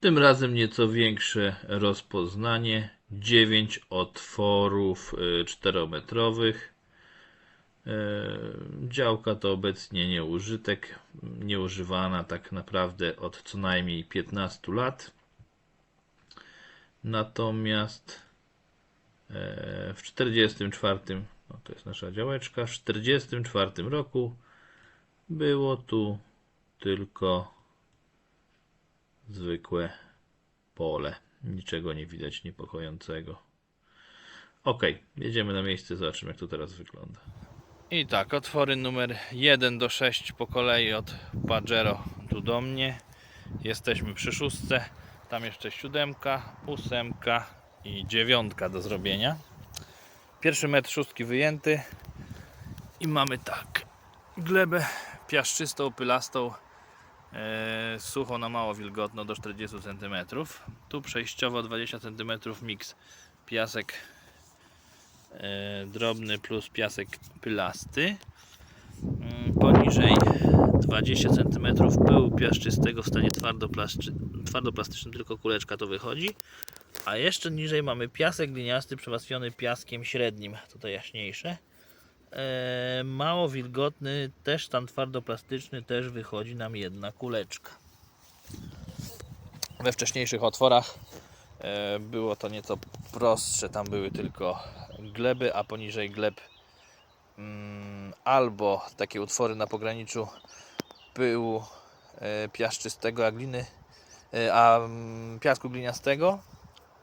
Tym razem nieco większe rozpoznanie. 9 otworów y, 4-metrowych. E, Działka to obecnie nieużytek, nieużywana tak naprawdę od co najmniej 15 lat. Natomiast e, w 44, no to jest nasza działeczka, w 44 roku było tu tylko zwykłe pole. Niczego nie widać niepokojącego. Ok, jedziemy na miejsce, zobaczymy jak to teraz wygląda. I tak, otwory numer 1 do 6 po kolei od Pajero tu do mnie. Jesteśmy przy szóstce. Tam jeszcze siódemka, ósemka i dziewiątka do zrobienia. Pierwszy metr szóstki wyjęty. I mamy tak. Glebę piaszczystą, pylastą, e, suchą na mało wilgotno do 40 cm. Tu przejściowo 20 cm miks piasek e, drobny plus piasek pylasty. Mm, Poniżej 20 cm pyłu piaszczystego w stanie twardoplastycznym, tylko kuleczka to wychodzi. A jeszcze niżej mamy piasek gliniasty przemastwiony piaskiem średnim, tutaj jaśniejsze. E, mało wilgotny, też stan twardoplastyczny, też wychodzi nam jedna kuleczka. We wcześniejszych otworach e, było to nieco prostsze, tam były tylko gleby, a poniżej gleb mm, albo takie utwory na pograniczu pyłu e, piaszczystego, a gliny, e, a mm, piasku gliniastego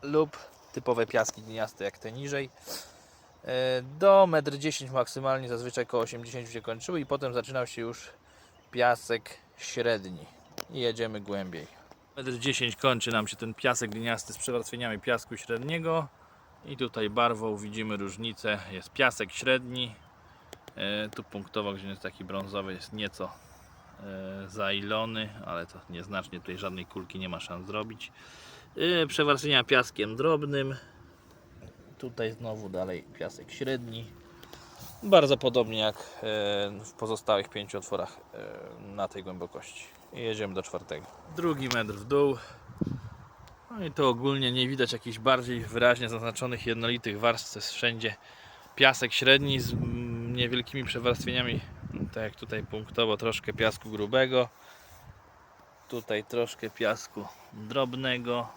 lub typowe piaski gliniaste jak te niżej. E, Do 1,10 m maksymalnie, zazwyczaj koło 80 się kończyły i potem zaczynał się już piasek średni. I jedziemy głębiej. 1,10 m kończy nam się ten piasek gliniasty z przewarstwieniami piasku średniego. I tutaj barwą widzimy różnicę. Jest piasek średni. E, Tu punktowo, gdzie jest taki brązowy, jest nieco e, zailony, ale to nieznacznie tutaj żadnej kulki nie ma szans zrobić. Przewarstwienia piaskiem drobnym. Tutaj znowu dalej piasek średni. Bardzo podobnie jak e, w pozostałych pięciu otworach e, na tej głębokości. Jedziemy do czwartego. Drugi metr w dół. No i to ogólnie nie widać jakichś bardziej wyraźnie zaznaczonych jednolitych warstw. To jest wszędzie piasek średni z niewielkimi przewarstwieniami. Tak jak tutaj punktowo troszkę piasku grubego. Tutaj troszkę piasku drobnego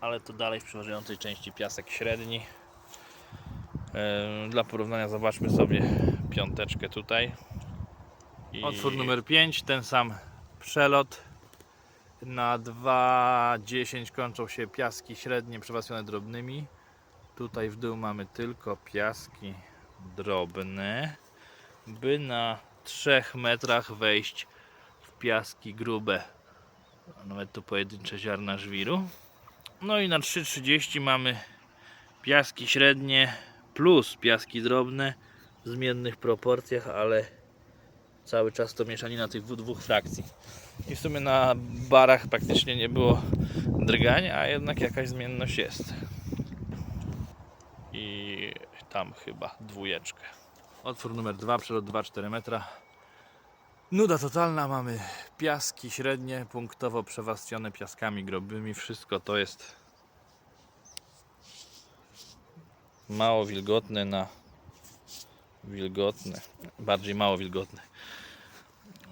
ale to dalej w przeważającej części piasek średni. Dla porównania zobaczmy sobie piąteczkę tutaj. Otwór numer 5, ten sam przelot. Na 2,10 kończą się piaski średnie przewarstwione drobnymi. Tutaj w dół mamy tylko piaski drobne, by na 3 metrach wejść w piaski grube. Nawet tu pojedyncze ziarna żwiru. No i na 3,30 mamy piaski średnie plus piaski drobne w zmiennych proporcjach, ale cały czas to mieszanina tych dwóch frakcji. I w sumie na barach praktycznie nie było drgań, a jednak jakaś zmienność jest. I tam chyba dwójeczkę. Otwór numer 2, przelot 2,4 metra. Nuda totalna, mamy piaski średnie, punktowo przewarstwione piaskami grobymi. Wszystko to jest mało wilgotne na wilgotne, bardziej mało wilgotne.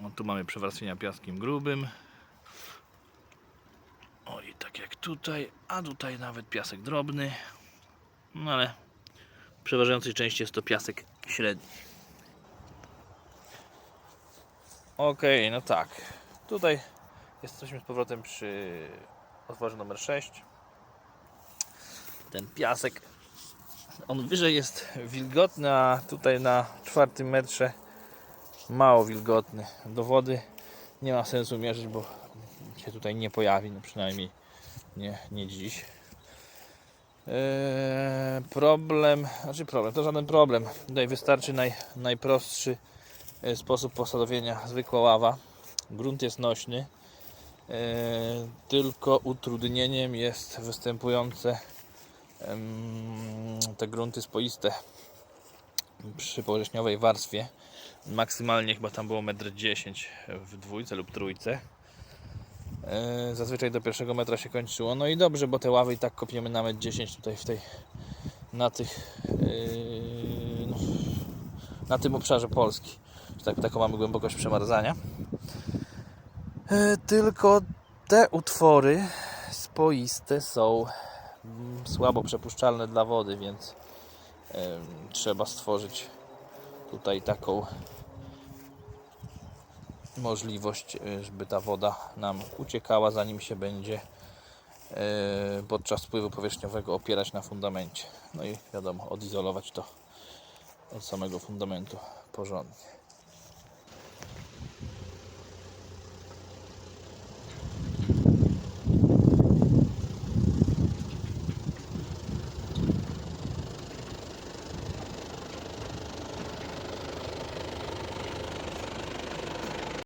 O, tu mamy przewarstwienia piaskiem grubym. O i tak jak tutaj, a tutaj nawet piasek drobny. No ale w przeważającej części jest to piasek średni. Okej, no tak. Tutaj jesteśmy z powrotem przy otworze numer 6. Ten piasek, on wyżej jest wilgotny, a tutaj na czwartym metrze mało wilgotny. Do wody nie ma sensu mierzyć, bo się tutaj nie pojawi, no przynajmniej nie, nie dziś. Eee, problem, znaczy problem, to żaden problem. Tutaj wystarczy naj, najprostszy sposób posadowienia, zwykła ława. Grunt jest nośny, e, tylko utrudnieniem jest występujące te grunty spoiste przy powierzchniowej warstwie. Maksymalnie chyba tam było 1,10 m w dwójce lub trójce. E, Zazwyczaj do pierwszego metra się kończyło. No i dobrze, bo te ławy i tak kopiemy na metr 10 tutaj w tej na tych no, na tym obszarze Polski. Tak, taką mamy głębokość przemarzania. E, Tylko te utwory spoiste są mm, słabo przepuszczalne dla wody, więc trzeba stworzyć tutaj taką możliwość, e, żeby ta woda nam uciekała, zanim się będzie e, podczas spływu powierzchniowego opierać na fundamencie. No i wiadomo, odizolować to od samego fundamentu porządnie.